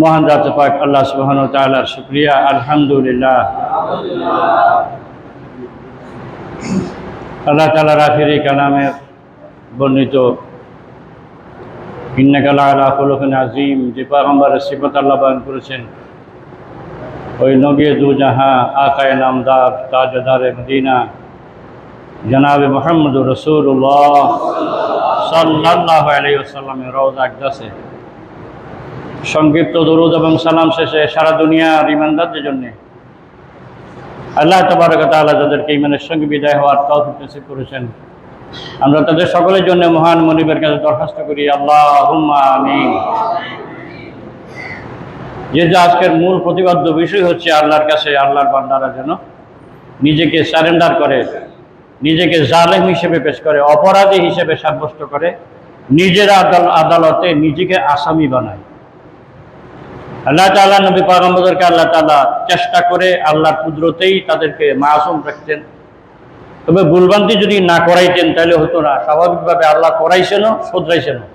মহান রাতে পাক আল্লাহ সুবহান তাআলার শুকরিয়া, আলহামদুলিল্লাহ। আল্লাহ তাআলার আখেরি কালামের বর্ণিত ইন্নাকালা আজিম যে পয়গম্বরের সিফত আল্লাহ বয়ান করেছেন, ওই নবী দু জাহা আকায় নামদার তাজদারে মদিনা, জনাবে মোহাম্মদ রসুল্লাহ সাল্লাহ আলাইসাল্লামের রোজ আকদাসে সংক্ষিপ্ত দরুদ এবং সালাম শেষে সারা দুনিয়ার ইমানদারদের জন্য। আল্লাহ তাআলা যাদেরকে ইমানের সঙ্গে বিদায় হওয়ার তৌফিক করেছেন। আমরা তাদের সকলের জন্য মহান মনিবের কাছে দরখাস্ত করি আল্লাহ যে যে আজকের মূল প্রতিবাদ্য বিষয় হচ্ছে আল্লাহর কাছে আল্লাহর বান্দারা যেন নিজেকে সারেন্ডার করে, নিজেকে জালেম হিসেবে পেশ করে, অপরাধী হিসেবে সাব্যস্ত করে, নিজের আদালতে নিজেকে আসামি বানায়। আল্লাহ তাআলা নবী পয়গম্বরদেরকে আল্লাহ তাআলা চেষ্টা করে আল্লাহর কুদরতেই তাদেরকে মাসুম রাখতেন। তবে ভুলভ্রান্তি যদি না করাইতেন, তাহলে হতো না। স্বাভাবিকভাবে আল্লাহ করাইছেনও, শোধরাইছেনও।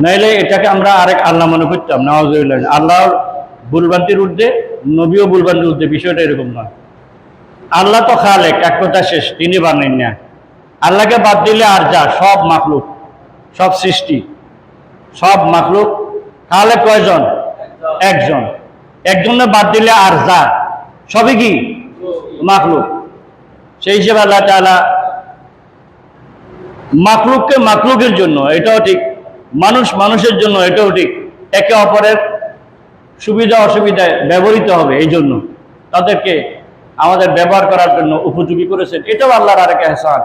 নাইলে এটাকে আমরা আরেক আল্লাহ মনে করতাম নওয়াজ আল্লাহর ভুলভ্রান্তির ঊর্ধ্বে, নবীও ভুলভ্রান্তির ঊর্ধ্বে, বিষয়টা এরকম নয়। আল্লাহ তো খালেক, এক কথা শেষ, তিনি বানাইন না। আল্লাহকে বাদ দিলে আর যা, সব মাখলুক, সব সৃষ্টি, সব মাখলুক খালেক কয়জন? একজন। একজনে বাদ দিলে আর যা। সবই কি? মাখলুক। সেই হিসেবে আল্লাহ তাআলা মাকলুককে মাকলুকের জন্য, এটাও ঠিক। মানুষ মানুষের জন্য, এটাও ঠিক। একে অপরের সুবিধা অসুবিধায় ব্যবহৃত হবে এই জন্য। তাদেরকে আমাদের ব্যবহার করার জন্য উপযোগী করেছেন। এটাও আল্লাহর আরেক এহসান।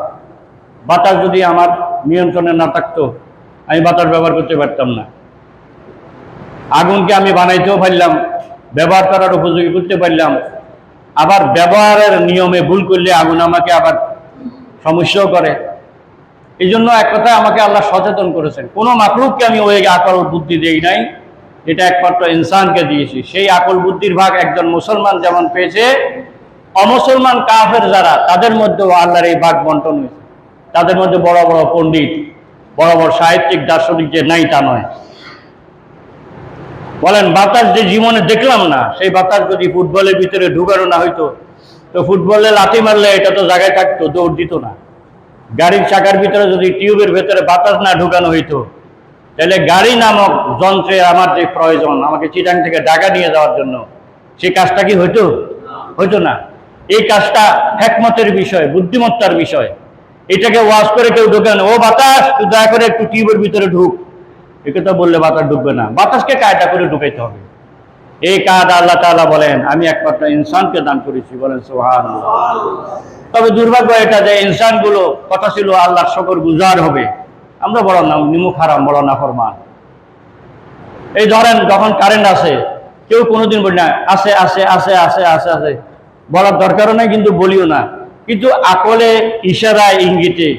বাতাস যদি আমার নিয়ন্ত্রণে না থাকতো, আমি বাতাস ব্যবহার করতে পারতাম না। আগুনকে আমি বানাইতেও পারলাম, ব্যবহার করার উপযোগী করতে পারলাম। আবার ব্যবহারের নিয়মে ভুল করলে আগুন আমাকে আবার সমস্যাও করে। এই জন্য এক কথা আমাকে আল্লাহ সচেতন করেছেন। কোনো মাকলুককে আমি ওই আকল বুদ্ধি দেই নাই, এটা একমাত্র ইনসানকে দিয়েছি। সেই আকল বুদ্ধির ভাগ একজন মুসলমান যেমন পেয়েছে, অমুসলমান কাফের যারা, তাদের মধ্যেও আল্লাহর এই ভাগ বন্টন হয়েছে। তাদের মধ্যে বড় বড় পণ্ডিত, বড় বড় সাহিত্যিক, দার্শনিক যে নাই তা নয়। বলেন, বাতাস যে জীবনে দেখলাম না, সেই বাতাস যদি ফুটবলের ভিতরে ঢুকানো না হইতো, তো ফুটবলে লাথি মারলে এটা তো জায়গায় থাকতো, দৌড় দিত না। গাড়ির চাকার ভিতরে যদি টিউবের ভেতরে বাতাস না ঢুকানো হইতো, তাহলে গাড়ি নামক যন্ত্রে আমার যে প্রয়োজন, আমাকে চিটাং থেকে ঢাকা নিয়ে যাওয়ার জন্য, সেই কাজটা কি হইতো? হইতো না। এই কাজটা একমতের বিষয়, বুদ্ধিমত্তার বিষয়। এটাকে ওয়াশ করে কেউ ঢুকানো ও বাতাস দয়া করে একটু টিউবের ভিতরে ঢুক। এ কথা বললে বাতাস ঢুকবে না। বাতাসকে কায়দা করে ঢুকাইতে হবে। এই কাজ আল্লাহ তাআলা বলেন, আমি একমাত্র ইনসানকে দান করেছি। বলেন সোহান তবে দুর্ভাগ্য এটা যে ইনসানগুলো কথা ছিল আল্লাহর শকর গুজার হবে। আমরা বড় না নিমুখ হারাম বড় না ফরমান এই ধরেন, যখন কারেন্ট আসে, কেউ কোনোদিন বলি না, আসে আসে আসে আসে আসে আসে। বলার দরকারও নাই, কিন্তু বলিও না। কিন্তু আকলে, ইশারায়, ইঙ্গিতে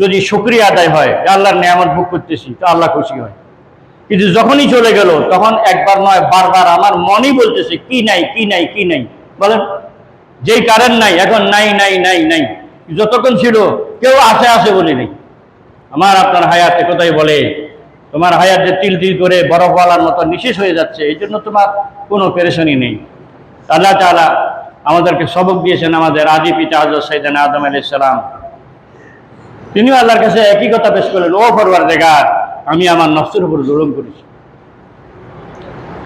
যদি শুক্রিয়া আদায় হয় আল্লাহর নিয়ামত ভোগ করতেছি, তো আল্লাহ খুশি হয়। কিন্তু যখনই চলে গেল, তখন একবার নয়, বারবার আমার মনই বলতেছে, কি নাই কি নাই কি নাই? বলেন, যেই কারেন্ট নাই, এখন নাই নাই নাই নাই। যতক্ষণ ছিল, কেউ আসে আসে বলে নেই। আমার আপনার হায়াতে কোথায় বলে, তোমার হায়াত যে তিল তিল করে বরফওয়ালার মতো নিশেষ হয়ে যাচ্ছে, এই জন্য তোমার কোনো পেরেশানি নেই। আল্লাহ তাআলা আমাদেরকে সবক দিয়েছেন, আমাদের আদি পিতা হজরত সাইদান আদম আলাইহিস সালাম। তিনিও আল্লাহর কাছে একই কথা পেশ করলেন, ও ফরওয়ার দেগার আমি আমার নফসের উপর জুলুম করেছি।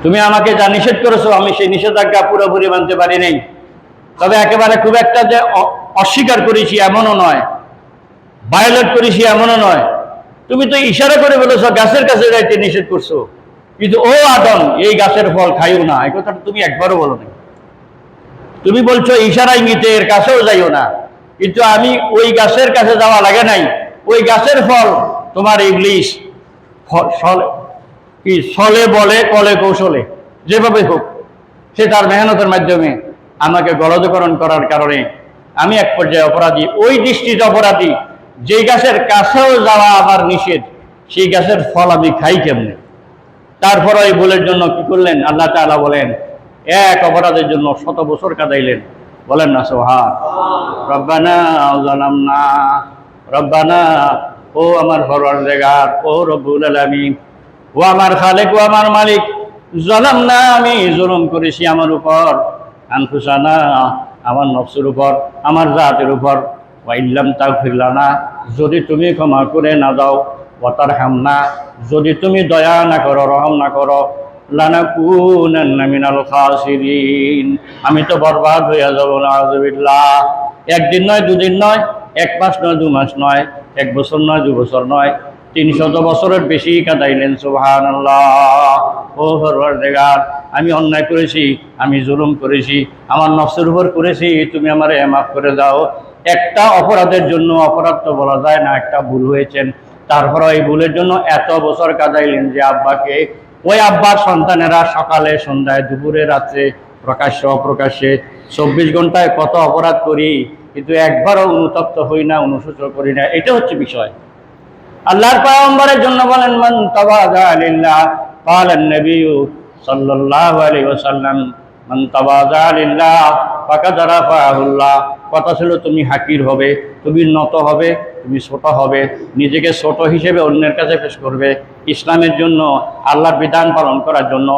তুমি আমাকে যা নিষেধ করেছ, আমি সেই নিষেধাজ্ঞা পুরোপুরি মানতে পারি নাই। তবে একেবারে খুব একটা যে অস্বীকার করেছি এমনও নয়, ভায়োলেট করেছি এমনও নয়। তুমি তো ইশারা করে বলেছ, গাছের কাছে যাইতে নিষেধ করছ। কিন্তু ও আদম, এই গাছের ফল খাইও না। এই কথাটা তুমি একবারও বলো না তুমি বলছো, ইশারা ইঙ্গিতে এর কাছেও যাইও না। কিন্তু আমি ওই গাছের কাছে যাওয়া লাগে নাই। ওই গাছের ফল তোমার ইংলিশ কি ছলে বলে, কলে কৌশলে, যেভাবে হোক, সে তার মেহনতের মাধ্যমে আমাকে গলদকরণ করার কারণে আমি এক পর্যায়ে অপরাধী। ওই দৃষ্টিতে অপরাধী, যেই গাছের কাছেও যাওয়া আমার নিষেধ, সেই গাছের ফল আমি খাই কেমনে? তারপর ওই ভুলের জন্য কি করলেন? আল্লাহ তাআলা বলেন, এক অপরাধের জন্য শত বছর কাদাইলেন। বলেন না সোহা রব্বানা জালামনা রব্বানা, ও আমার ফরওয়ারদিগার ও রব্বুল আলামিন। ও আমার খালেক, ও আমার মালিক। জলাম না আমি জুলুম করেছি আমার উপর। আনফুসানা, আমার নফসের উপর, আমার জাতের উপর। ওয়াইল্লাম তাও ফিরলানা যদি তুমি ক্ষমা করে না দাও। ওয়াতার হামনা যদি তুমি দয়া না করো, রহম না করো। আমি তো বরবাদ হইয়া যাব না একদিন নয়, দুদিন নয়, এক মাস নয়, দু মাস নয়, এক বছর নয়, দু বছর নয়, তিনশত বছরের বেশি কাটাইলেন পরওয়ারদিগার আমি অন্যায় করেছি, আমি জুলুম করেছি, আমার নফসের উপর করেছি, তুমি আমারে মাফ করে দাও। একটা অপরাধের জন্য অপরাধ তো বলা যায় না, একটা ভুল হয়েছেন। তারপরে এই ভুলের জন্য এত বছর কাটাইলেন যে আব্বাকে ওই আব্বার সন্তানেরা সকালে সন্ধ্যায় দুপুরে রাত্রে প্রকাশ্য অপ্রকাশ্যে চব্বিশ ঘন্টায় কত অপরাধ করি কিন্তু একবারও অনুতপ্ত হই না অনুসূচন করি না এটা হচ্ছে বিষয় আল্লাহর পয়গম্বরের জন্য বলেন মান তাওয়াজা লিল্লাহ قال النبي صلى الله عليه وسلم মান তাওয়াজা লিল্লাহ ফাকাদ রাফাহু আল্লাহ কথা ছিল তুমি হাকির হবে তুমি নত হবে তুমি ছোট হবে, নিজেকে ছোট হিসেবে অন্যের কাছে পেশ করবে। ইসলামের জন্য, আল্লাহর বিধান পালন করার জন্য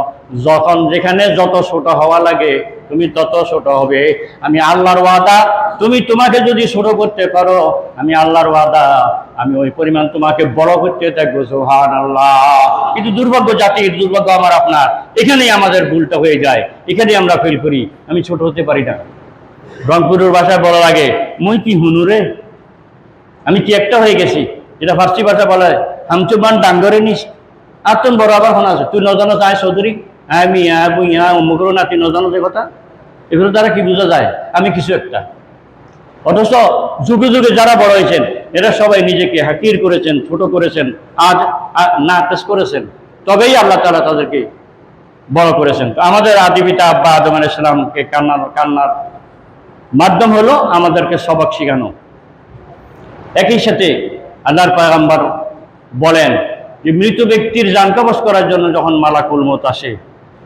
যখন যেখানে যত ছোট হওয়া লাগে, তুমি তত ছোট হবে। আমি আল্লাহর ওয়াদা, তুমি তোমাকে যদি ছোট করতে পারো, আমি আল্লাহর ওয়াদা, আমি ওই পরিমাণ তোমাকে বড় করতে থাকব সোহান আল্লাহ কিন্তু দুর্ভাগ্য জাতির দুর্ভাগ্য আমার আপনার। এখানেই আমাদের ভুলটা হয়ে যায়। এখানেই আমরা ফেল করি। আমি ছোট হতে পারি না। রংপুরের ভাষায় বলা লাগে মুই কি হুনুরে আমি কি একটা হয়ে গেছি? এটা ফার্সি ভাষা বলা হয়। হামচুবান ডাঙ্গরে নিস। আর তুমি বড় আবার শোনা আছে। তুই নজানো চায় চৌধুরী। আমি ইয়া বুই ইয়া অমুকরো না, তুই নজানো যে কথা। এগুলো দ্বারা কি বোঝা যায়? আমি কিছু একটা। অথচ যুগে যুগে যারা বড় হয়েছেন, এরা সবাই নিজেকে হাকির করেছেন, ছোট করেছেন, আজ না পেশ করেছেন। তবেই আল্লাহ তালা তাদেরকে বড় করেছেন। তো আমাদের আদি পিতা আব্বা আদম আলাইহিস সালামকে কান্নার কান্নার মাধ্যম হলো আমাদেরকে সবক শেখানো। একই সাথে আল্লাহর পয়গম্বর বলেন যে মৃত ব্যক্তির জান কবজ করার জন্য যখন মালাকুল মত আসে,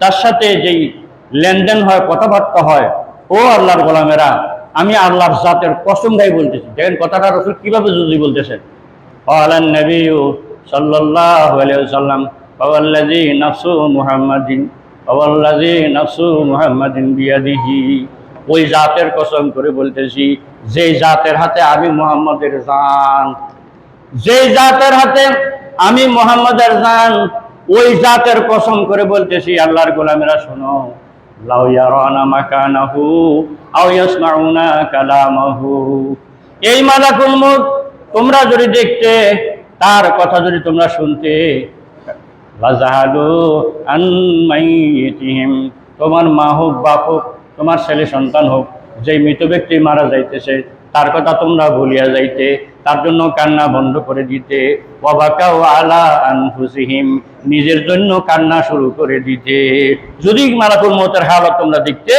তার সাথে যেই লেনদেন হয়, কথাবার্তা হয়, ও আল্লাহর গোলামেরা, আমি আল্লাহর জাতের কসম গাই বলতেছি। দেখেন কথাটা রসুল কীভাবে যদি বলতেছেন? বিয়াদিহি। ওই জাতের কসম করে বলতেছি যে জাতের হাতে আমি মুহাম্মাদের জান যে জাতের হাতে আমি মোহাম্মদের জান, ওই জাতের কসম করে বলতেছি, আল্লাহর গোলামেরা শোনো এই মালাকুল মউত, তোমরা যদি দেখতে, তার কথা যদি তোমরা শুনতে তোমার মা হোক, বাপ হোক, তোমার ছেলে সন্তান হোক যে মৃত ব্যক্তি মারা যাইতেছে, তার কথা তোমরা ভুলিয়া যাইতে, তার জন্য কান্না বন্ধ করে দিতে। আনফুসিহিম, নিজের জন্য কান্না শুরু করে দিতে। যদি মালাকুল মতের হালত তোমরা দেখতে,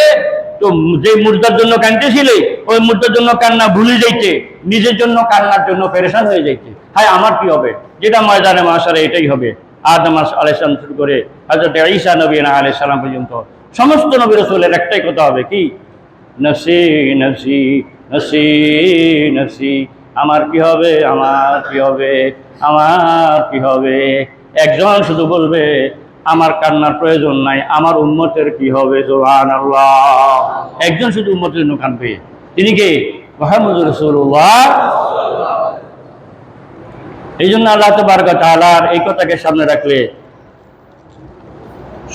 তো যে মুর্দার জন্য কাঁদতেছিলে, ওই মুর্দার জন্য কান্না ভুলে যাইতে, নিজের জন্য কান্নার জন্য পেরেশান হয়ে যাইতে। হায়, আমার কি হবে? যেটা ময়দানে মাসারে, এটাই হবে। আদম আলাইসালাম শুরু করে হজরত ঈসা নবী আলাইসালাম পর্যন্ত সমস্ত নবী রসুলের একটাই কথা হবে কি? নসি নসি নসি নসি। আমার কি হবে? আমার কি হবে? আমার কি হবে? একজন শুধু বলবে, আমার কান্নার প্রয়োজন নাই, আমার উন্মতের কি হবে? আল্লাহ একজন শুধু উন্মতের জন্য কানবে তিনি কে? মোহাম্মদ রসুল্লাহ এই জন্য আল্লাহ তবারক তাআলার এই কথাকে সামনে রাখলে,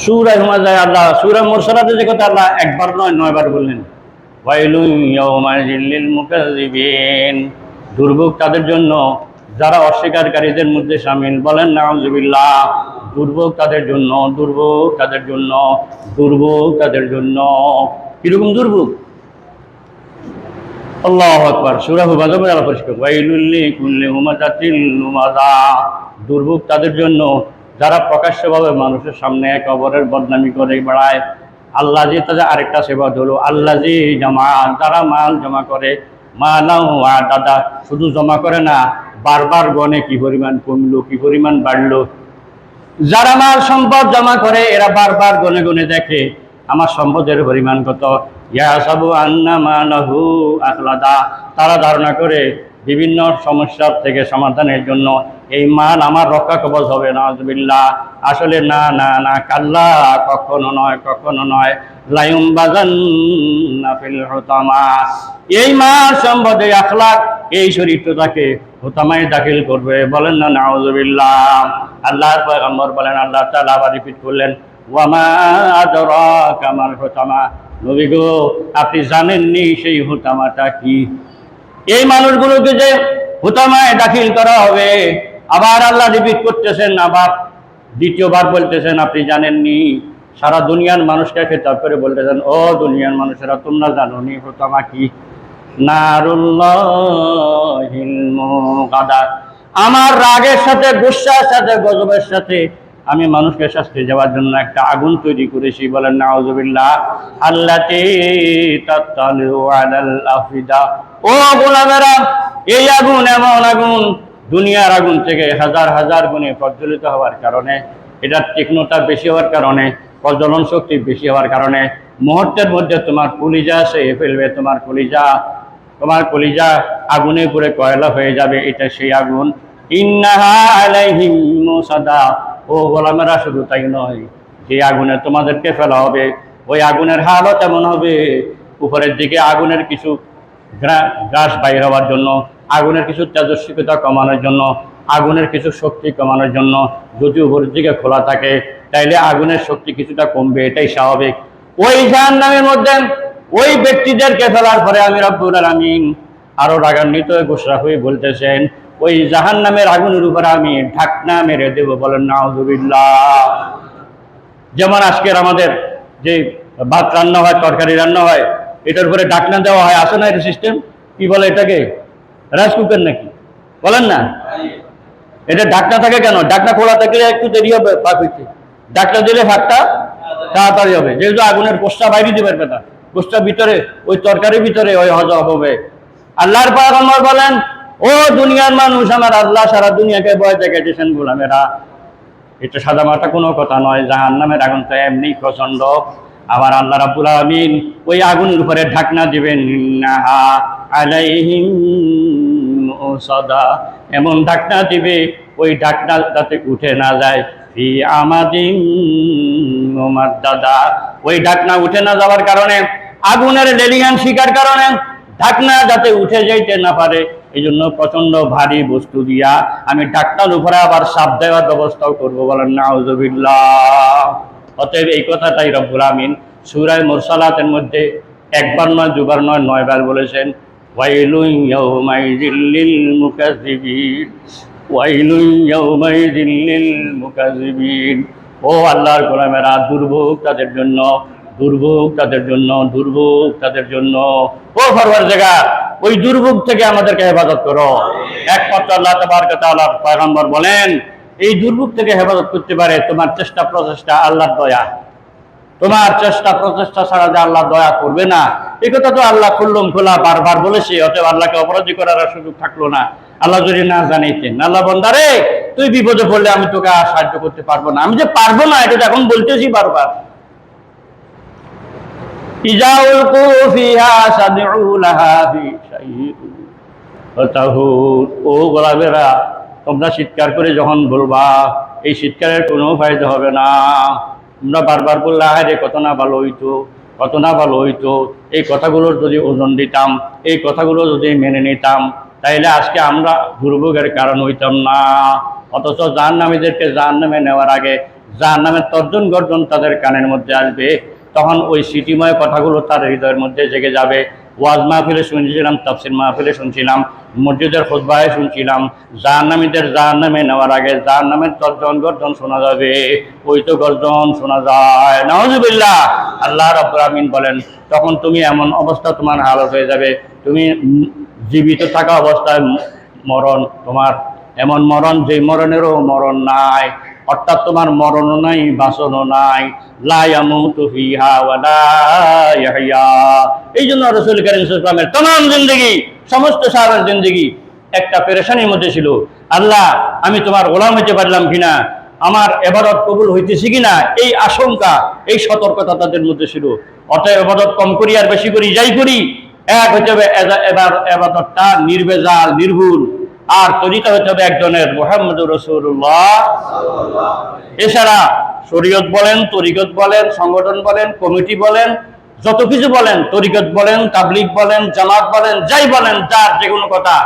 সুরা হুমাজায় আল্লাহ, সুরা মুরসালাতে যে কথা আল্লাহ একবার নয়, নয়বার বললেন। দুর্ভোগ তাদের জন্য, যারা অস্বীকারীদের মধ্যে সামিল বলেন, নাউজুবিল্লাহ। দুর্ভোগ তাদের জন্য, দুর্ভোগ তাদের জন্য, দুর্ভোগ তাদের জন্য। কীরকম দুর্ভোগ? আল্লাহ দুর্ভোগ তাদের জন্য, যারা প্রকাশ্যভাবে মানুষের সামনে এক অপরের বদনামি করে, বেড়ায় আল্লাহ যে তাদের আরেকটা সেবা হলো আল্লাহ যে জমা, যারা মাল জমা করে, মালাও আর দাদা, শুধু জমা করে না, বারবার গনে কি পরিমাণ কমলো, কি পরিমাণ বাড়লো। যারা মাল সম্পদ জমা করে, এরা বারবার গনে গনে দেখে, আমার সম্পদের পরিমাণ কত? ইয়াসাবু আন্না মা মালাহু আখলাদা। তারা ধারণা করে বিভিন্ন সমস্যার থেকে সমাধানের জন্য এই মান আমার রক্ষা কবচ হবে নাজবিল্লা আসলে না না না, কাল্লা, কখনো নয় কখনো নয়। লায়ুম বাজান এই মার সম্বন্ধে আখলাক, এই চরিত্রটাকে হুতামায় দাখিল করবে। বলেন না, নাউজুবিল্লাহ। আল্লাহর পয়গম্বর বলেন, আল্লাহ তাআলা আবার রিপিট করলেন, ওয়ামা হুতামা। নবী গো, আপনি জানেননি সেই হোতামাটা কি? এই মানুষগুলোকে যে হুতামায় দাখিল করা হবে, আবার আল্লাহ রিপিট করতেছেন, আবার দ্বিতীয়বার বলতেছেন, আপনি জানেননি? সারা দুনিয়ার মানুষকে খেতাব করে বলতেছেন, ও দুনিয়ার মানুষেরা, তোমরা জানো নি হুতামা কি? আমার রাগের সাথে, গুসার সাথে, গজবের সাথে আমি মানুষকে শাস্তি যাওয়ার জন্য একটা আগুন তৈরি করেছি, বলেন এই আগুন এমন আগুন, দুনিয়ার আগুন থেকে হাজার হাজার গুণে প্রজ্বলিত হওয়ার কারণে এটার তীক্ষ্ণতা বেশি হওয়ার কারণে, প্রজ্বলন শক্তি বেশি হওয়ার কারণে, মুহূর্তের মধ্যে তোমার কলিজা সে ফেলবে, তোমার কলিজা তোমার কলিজা আগুনে পুরে কয়লা হয়ে যাবে, এটা সেই আগুন। ইন্নাহা আলাইহিম মুসাদা। ও গোলামেরা শুধু তাই নয়। যে আগুনে তোমাদেরকে ফেলা হবে, ওই আগুনের হালত তেমন হবে, উপরের দিকে আগুনের কিছু গ্রা- গ্রাস বাইর হওয়ার জন্য, আগুনের কিছু তেজস্বিকতা কমানোর জন্য, আগুনের কিছু শক্তি কমানোর জন্য যদি উপরের দিকে খোলা থাকে, তাইলে আগুনের শক্তি কিছুটা কমবে, এটাই স্বাভাবিক। ওই জাহান নামের মধ্যে ওই ব্যক্তিদেরকে ফেলার পরে আমি রব্বুল আলামিন আরও রাগান্বিত ঘোষণা হয়ে বলতেছেন ওই জাহান নামের আগুনের উপরে আমি ঢাকনা মেরে দেব বলেন, নাউজুবিল্লাহ। যেমন আজকের আমাদের যে ভাত রান্না হয়, তরকারি রান্না হয়, এটার উপরে ডাকনা দেওয়া হয়, আসে না এটা সিস্টেম কি বলে এটাকে? রাইস কুকার নাকি? বলেন না। এটা ডাকনা থাকে কেন? ডাকনা খোলা থাকলে একটু দেরি হবে পাক হইতে। ডাকনা দিলে ভাতটা তাড়াতাড়ি হবে। যেহেতু আগুনের পোস্টা বাইরে দিবে না পোস্টার ভিতরে, ওই তরকারির ভিতরে ওই হজম হবে। আল্লাহর পাগম্বর বলেন ও দুনিয়ার মানুষ, আমার আল্লাহ সারা দুনিয়াকে ভয় দেখাইতেছেন গোলামেরা। এটা সাদা মাটা কোনো কথা নয় জাহান নামের আগুন তো এমনি প্রচণ্ড আবার আল্লাহ রাবুল আমিন ওই আগুনের উপরে ঢাকনা দিবেন আলাইহিম এমন ঢাকনা দিবে, ওই ঢাকনা যাতে উঠে না যায়। ফি আমাদিন দাদা ওই ঢাকনা উঠে না যাওয়ার কারণে, আগুনের লেলিয়ান শিকার কারণে ঢাকনা যাতে উঠে যাইতে না পারে। এই জন্য প্রচণ্ড ভারী বস্তু দিয়া আমি ডাক্তার উপরে আবার সাপ দেওয়ার ব্যবস্থাও করব বলেন, নাউজুবিল্লাহ। অতএব এই কথাটাই রব্বুল আমিন সুরায় মুরসালাতের মধ্যে একবার নয়, দুবার নয়, নয়বার বলেছেন ও আল্লাহর গোলামেরা, দুর্ভোগ তাদের জন্য দুর্ভোগ তাদের জন্য, দুর্ভোগ তাদের জন্য। ও ফরওয়ার জায়গা ওই দুর্ভোগ থেকে আমাদেরকে হেফাজত করো। একমাত্র আল্লাহ তাবারক তাআলা পয়গম্বর বলেন, এই দুর্ভোগ থেকে হেফাজত করতে পারে তোমার চেষ্টা প্রচেষ্টা আল্লাহর দয়া। তোমার চেষ্টা প্রচেষ্টা ছাড়া যে আল্লাহ দয়া করবে না। এই কথা তো আল্লাহ খুল্লম খোলা বারবার বলেছে, অতএব আল্লাহকে অপরাধী করার সুযোগ থাকল না। আল্লাহ যদি না জানাইতেন, আল্লাহ বন্দারে, তুই বিপদে পড়লে আমি তোকে সাহায্য করতে পারব না। আমি যে পারব না, এটা এখন বলতেছি বারবার। ও তোমরা চিৎকার করে যখন বলবা, এই চিৎকারের কোনো ফায়দা হবে না। তোমরা বারবার বললে আরে কত না ভালো হইতো, কত না ভালো হইতো। এই কথাগুলোর যদি ওজন দিতাম, এই কথাগুলো যদি মেনে নিতাম, তাইলে আজকে আমরা দুর্ভোগের কারণ হইতাম না। অথচ জাহান নামীদেরকে জাহান নামে নেওয়ার আগে জাহান নামের তর্জন গর্জন তাদের কানের মধ্যে আসবে। তখন ওই স্মৃতিময় কথাগুলো তার হৃদয়ের মধ্যে জেগে যাবে। ওয়াজ মাহফিলে শুনছিলাম, তাফসির মাহফিলে শুনছিলাম, মসজিদের খোদবায় শুনছিলাম, জাহান্নামীদের জাহান্নামে নেওয়ার আগে জাহান্নামের তর্জন গর্জন শোনা যাবে। ওই তো গর্জন শোনা যায়। নওয়াজুবিল্লাহ আল্লাহ রব্বুল বলেন, তখন তুমি এমন অবস্থা তোমার হালত হয়ে যাবে। তুমি জীবিত থাকা অবস্থায় মরণ, তোমার এমন মরণ যে মরণেরও মরণ নাই। অর্থাৎ তোমার মরণ নাই বাসনও নাই। এই জন্য রসুল করিম ইসলামের তমাম জিন্দগি, সমস্ত সাহাবের জিন্দগি একটা পেরেশানির মধ্যে ছিল। আল্লাহ, আমি তোমার গোলাম হইতে পারলাম কিনা? আমার এবারত কবুল হইতেছি কিনা? এই আশঙ্কা, এই সতর্কতা তাদের মধ্যে ছিল। অতএব এবারত কম করি আর বেশি করি, যাই করি, এক হতে হবে এবার, এবাদতটা নির্বেজাল, নির্ভুল। আর তরিকা হতে হবে একজনের মোহাম্মদ রসুল্লাহ এছাড়া শরীয়ত বলেন, তরিকত বলেন, সংগঠন বলেন, কমিটি বলেন, যত কিছু বলেন, তরিকত বলেন, তাবলিগ বলেন, জামাত বলেন, যাই বলেন, যার যে কোনো কথা,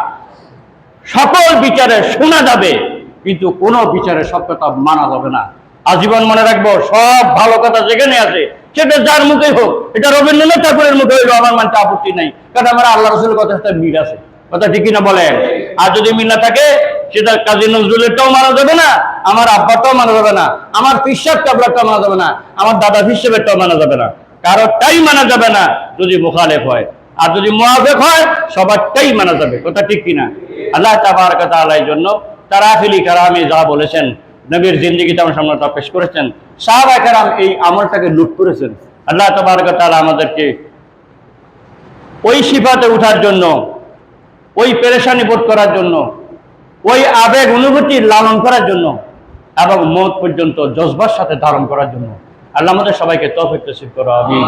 সকল বিচারে শোনা যাবে, কিন্তু কোনো বিচারে সব কথা মানা যাবে না। আজীবন মনে রাখব, সব ভালো কথা যেখানে আছে, সেটা যার মুখে হোক, এটা রবীন্দ্রনাথ ঠাকুরের মুখে হইল আমার মানতে আপত্তি নাই, কারণ আমার আল্লাহ রসুলের কথা সাথে মিল আছে। কথা ঠিক না বলেন? আর যদি মিল না থাকে, সেটা কাজী নজরুলেরটাও মানা যাবে না, আমার আব্বারটাও মানা যাবে না, আমার পিসাব টাবলারটাও মানা যাবে না, আমার দাদা হিসেবেরটাও মানা যাবে না, কারোরটাই মানা যাবে না যদি মুখালেফ হয়। আর যদি মুআফেক হয়, সবারটাই মানা যাবে, কথা ঠিক কিনা? আল্লাহ তাবার কথা তাআলার জন্য তারাফিলি কারামে যা বলেছেন, নবীর জিন্দিগিতে আমার সামনে তা পেশ করেছেন সাহাবা কারাম এই আমলটাকে লুট করেছেন। আল্লাহ তাবারক তাআলা আমাদেরকে ওই সিফাতে উঠার জন্য ওই পেরেশানি বোধ করার জন্য ওই আবেগ অনুভূতি লালন করার জন্য এবং মত পর্যন্ত জজবার সাথে ধারণ করার জন্য। আল্লাহ আমাদের সবাইকে তৌফিক তসিফ করো আমি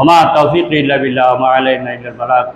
ওমা তৌফিক ইল্লা বিল্লাহ ওয়া মা আলাইনা ইল্লাল বালাগ।